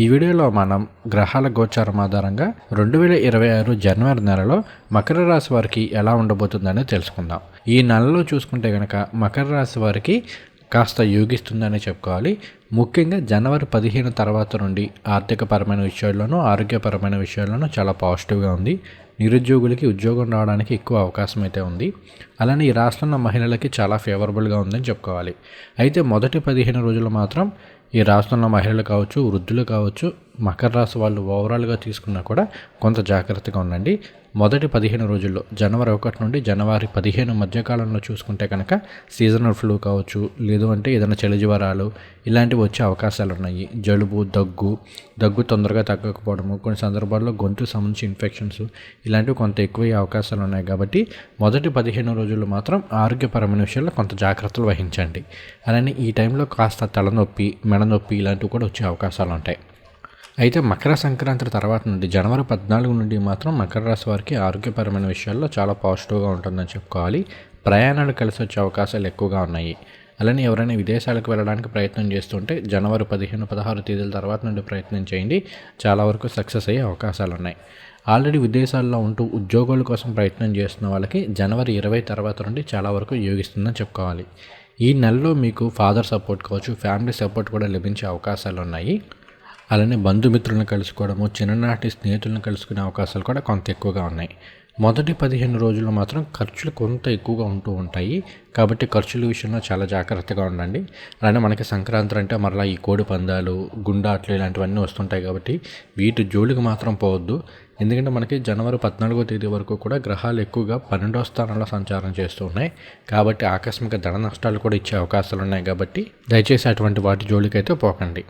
ఈ వీడియోలో మనం గ్రహాల గోచారం ఆధారంగా రెండు వేల ఇరవై ఆరు జనవరి నెలలో మకర రాశి వారికి ఎలా ఉండబోతుందని తెలుసుకుందాం. ఈ నెలలో చూసుకుంటే కనుక మకర రాశి వారికి కాస్త యోగిస్తుందని చెప్పుకోవాలి. ముఖ్యంగా జనవరి పదిహేను తర్వాత నుండి ఆర్థికపరమైన విషయాల్లోనూ ఆరోగ్యపరమైన విషయాల్లోనూ చాలా పాజిటివ్గా ఉంది. నిరుద్యోగులకి ఉద్యోగం రావడానికి ఎక్కువ అవకాశం అయితే ఉంది. అలానే ఈ రాష్ట్రంలో మహిళలకి చాలా ఫేవరబుల్గా ఉందని చెప్పుకోవాలి. అయితే మొదటి పదిహేను రోజులు మాత్రం ఈ రాష్ట్రంలో మహిళలు కావచ్చు వృద్ధులు కావచ్చు మకర రాశి వాళ్ళు ఓవరాల్గా తీసుకున్నా కూడా కొంత జాగ్రత్తగా ఉండండి. మొదటి పదిహేను రోజుల్లో జనవరి ఒకటి నుండి జనవరి పదిహేను మధ్యకాలంలో చూసుకుంటే కనుక సీజనల్ ఫ్లూ కావచ్చు లేదు అంటే ఏదైనా చలి జ్వరాలు ఇలాంటివి వచ్చే అవకాశాలు ఉన్నాయి. జలుబు దగ్గు దగ్గు తొందరగా తగ్గకపోవడము కొన్ని సందర్భాల్లో గొంతు సంబంధించి ఇన్ఫెక్షన్స్ ఇలాంటివి కొంత ఎక్కువ అవకాశాలు ఉన్నాయి కాబట్టి మొదటి పదిహేను రోజుల్లో మాత్రం ఆరోగ్యపరమైన విషయంలో కొంత జాగ్రత్తలు వహించండి. అలానే ఈ టైంలో కాస్త తలనొప్పి మెడ నొప్పి ఇలాంటివి కూడా వచ్చే అవకాశాలు ఉంటాయి. అయితే మకర సంక్రాంతి తర్వాత నుండి జనవరి పద్నాలుగు నుండి మాత్రం మకర రాశి వారికి ఆరోగ్యపరమైన విషయాల్లో చాలా పాజిటివ్గా ఉంటుందని చెప్పుకోవాలి. ప్రయాణాలు కలిసి వచ్చే అవకాశాలు ఎక్కువగా ఉన్నాయి. అలానే ఎవరైనా విదేశాలకు వెళ్ళడానికి ప్రయత్నం చేస్తుంటే జనవరి పదిహేను పదహారు తేదీల తర్వాత నుండి ప్రయత్నం చేయండి. చాలా వరకు సక్సెస్ అయ్యే అవకాశాలు ఉన్నాయి. ఆల్రెడీ విదేశాల్లో ఉంటూ ఉద్యోగాల కోసం ప్రయత్నం చేస్తున్న వాళ్ళకి జనవరి ఇరవై తర్వాత నుండి చాలా వరకు యోగిస్తుందని చెప్పుకోవాలి. ఈ నెలలో మీకు ఫాదర్ సపోర్ట్ కావచ్చు ఫ్యామిలీ సపోర్ట్ కూడా లభించే అవకాశాలు ఉన్నాయి. అలానే బంధుమిత్రులను కలుసుకోవడము చిన్ననాటి స్నేహితులను కలుసుకునే అవకాశాలు కూడా కొంత ఎక్కువగా ఉన్నాయి. మొదటి పదిహేను రోజుల్లో మాత్రం ఖర్చులు కొంత ఎక్కువగా ఉంటూ ఉంటాయి. కాబట్టి ఖర్చుల విషయంలో చాలా జాగ్రత్తగా ఉండండి. అలానే మనకి సంక్రాంతి అంటే మరలా ఈ కోడి పందాలు గుండాట్లు ఇలాంటివన్నీ వస్తుంటాయి కాబట్టి వీటి జోలికి మాత్రం పోవద్దు. ఎందుకంటే మనకి జనవరి పద్నాలుగో తేదీ వరకు కూడా గ్రహాలు ఎక్కువగా పన్నెండో స్థానంలో సంచారం చేస్తూ ఉన్నాయి. కాబట్టి ఆకస్మిక ధన నష్టాలు కూడా ఇచ్చే అవకాశాలు ఉన్నాయి కాబట్టి దయచేసి అటువంటి వాటి జోలికైతే పోకండి.